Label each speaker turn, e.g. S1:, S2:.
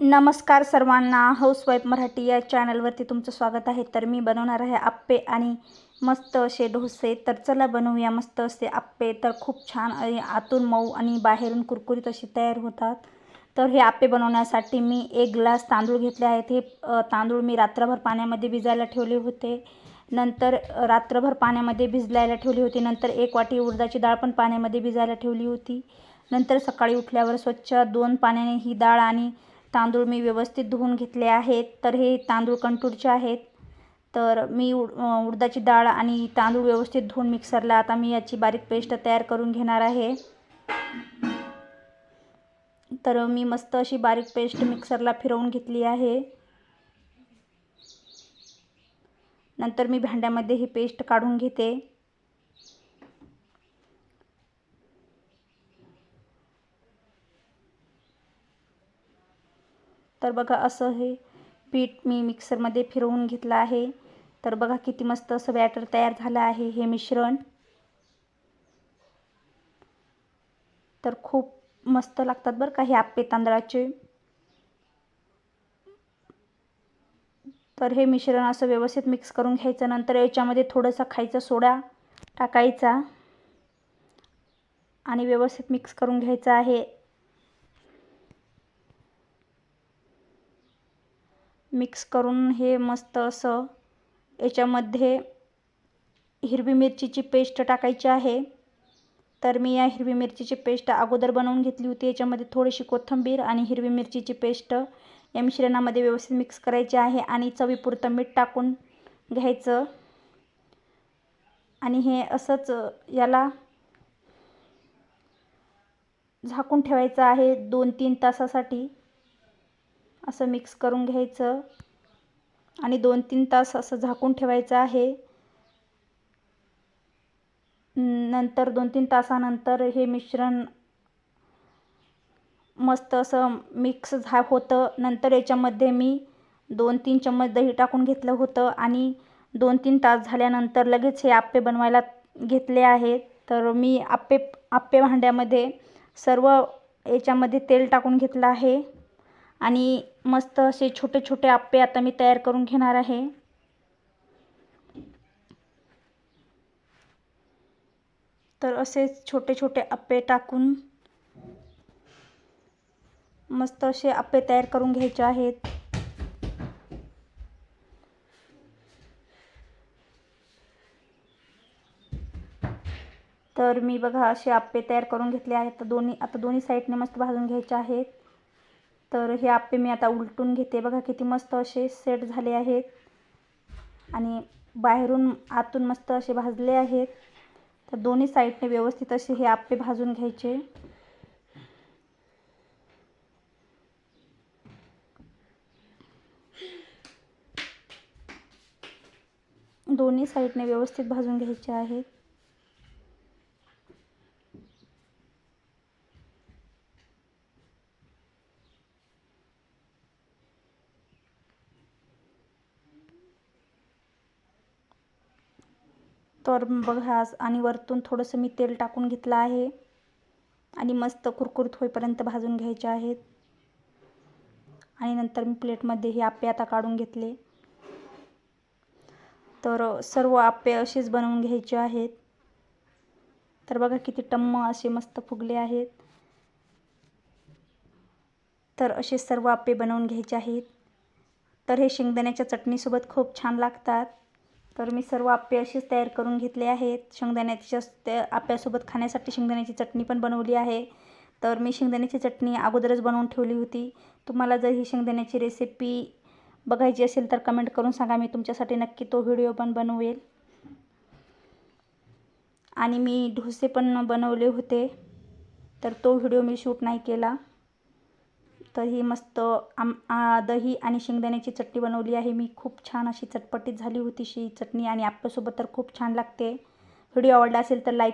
S1: नमस्कार सर्वांना हाऊसवाईफ मराठी या चॅनलवरती तुमचं स्वागत आहे. तर मी बनवणार आहे आप्पे आणि मस्त असे डोसे. तर चला बनवूया मस्त असे आप्पे. तर खूप छान आतून मऊ आणि बाहेरून कुरकुरीत असे तयार होतात. तर हे आप्पे बनवण्यासाठी मी एक ग्लास तांदूळ घेतले आहेत. हे तांदूळ मी रात्रभर पाण्यामध्ये भिजायला ठेवले होते. नंतर रात्रभर पाण्यामध्ये भिजलायला ठेवली होती. नंतर एक वाटी उडदाची डाळ पण पाण्यामध्ये भिजायला ठेवली होती. नंतर सकाळी उठल्यावर स्वच्छ दोन पाण्याने ही डाळ आणि तांदूळ मी व्यवस्थित धुवून घेतले आहेत. तर हे तांदूळ कंटूरचे आहेत. तर मी उड उडदाची डाळ आणि तांदूळ व्यवस्थित धुवून मिक्सरला आता मी याची बारीक पेस्ट तयार करून घेणार आहे. तर मी मस्त अशी बारीक पेस्ट मिक्सरला फिरवून घेतली आहे. नंतर मी भांड्यामध्ये ही पेस्ट काढून घेते. तर बघा असं हे पीठ मी मिक्सरमध्ये फिरवून घेतलं आहे. तर बघा किती मस्त असं बॅटर तयार झालं आहे हे मिश्रण. तर खूप मस्त लागतात बरं का हे आप्पे तांदळाचे. तर हे मिश्रण असं व्यवस्थित मिक्स करून घ्यायचं नंतर याच्यामध्ये थोडंसं खायचा सोडा टाकायचा. आणि व्यवस्थित मिक्स करून घ्यायचं आहे. मिक्स करून हे मस्त असं याच्यामध्ये हिरवी मिरचीची पेस्ट टाकायची आहे. तर मी या हिरवी मिरचीची पेस्ट अगोदर बनवून घेतली होती. याच्यामध्ये थोडीशी कोथिंबीर आणि हिरवी मिरचीची पेस्ट या मिश्रणामध्ये व्यवस्थित मिक्स करायची आहे आणि चवीपुरतं मीठ टाकून घ्यायचं. आणि हे असंच याला झाकून ठेवायचं आहे दोन तीन तासासाठी. असं मिक्स करून घ्यायचं. आणि दोन तीन तास असं झाकून ठेवायचं आहे. नंतर दोन तीन तासानंतर हे मिश्रण मस्त असं मिक्स झा होतं. नंतर याच्यामध्ये मी दोन तीन चम्मच दही टाकून घेतलं होतं. आणि दोन तीन तास झाल्यानंतर लगेच हे आप्पे बनवायला घेतले आहेत तर मी आप्पे आप्पे भांड्यामध्ये सर्व याच्यामध्ये तेल टाकून घेतलं आहे. आणि मस्त असे छोटे छोटे आप्पे आता मी तयार करून घेणार आहे. तर असेच छोटे छोटे आप्पे टाकून मस्त असे आप्पे तयार करून घ्यायचे आहेत. तर मी बघा असे आप्पे तयार करून घेतले आहेत. तर दोन्ही आता दोन्ही साईडने मस्त भाजून घ्यायचे आहेत. तर हे आप्पे मी आता उलटून घेते. बघा किती मस्त असे सेट झाले आहेत. आणि बाहेरून आतून मस्त असे भाजले आहेत. तर दोन्ही साईडने व्यवस्थित असे हे आप्पे भाजून घ्यायचे. दोन्ही साईडने व्यवस्थित भाजून घ्यायचे आहेत. तर बघा आणि वरतून थोडंसं मी तेल टाकून घेतलं आहे. आणि मस्त कुरकुरीत होईपर्यंत भाजून घ्यायचे आहेत. आणि नंतर मी प्लेटमध्ये हे आप्पे आता काढून घेतले. तर सर्व आप्पे असेच बनवून घ्यायचे आहेत. तर बघा किती टम्म असे मस्त फुगले आहेत. तर असे सर्व आप्पे बनवून घ्यायचे आहेत. तर हे शेंगदाण्याच्या चटणीसोबत खूप छान लागतात. तर मी सर्व आप्पे असेच तयार करून घेतले आहेत. शेंगदाण्याच्या त्या आप्यासोबत खाण्यासाठी शेंगदाण्याची चटणी पण बनवली आहे. तर मी शेंगदाण्याची चटणी अगोदरच बनवून ठेवली होती. तुम्हाला जर ही शेंगदाण्याची रेसिपी बघायची असेल तर कमेंट करून सांगा. मी तुमच्यासाठी नक्की तो व्हिडिओ पण बनवेल. आणि मी डोसे पण बनवले होते. तर तो व्हिडिओ मी शूट नाही केला. तर ही मस्त आम दही आणि शेंगदाण्याची चटणी बनवली आहे. मी खूप छान अशी चटपटीत झाली होती शी चटणी आणि आप्यासोबत तर खूप छान लागते. व्हिडिओ आवडला असेल तर लाईक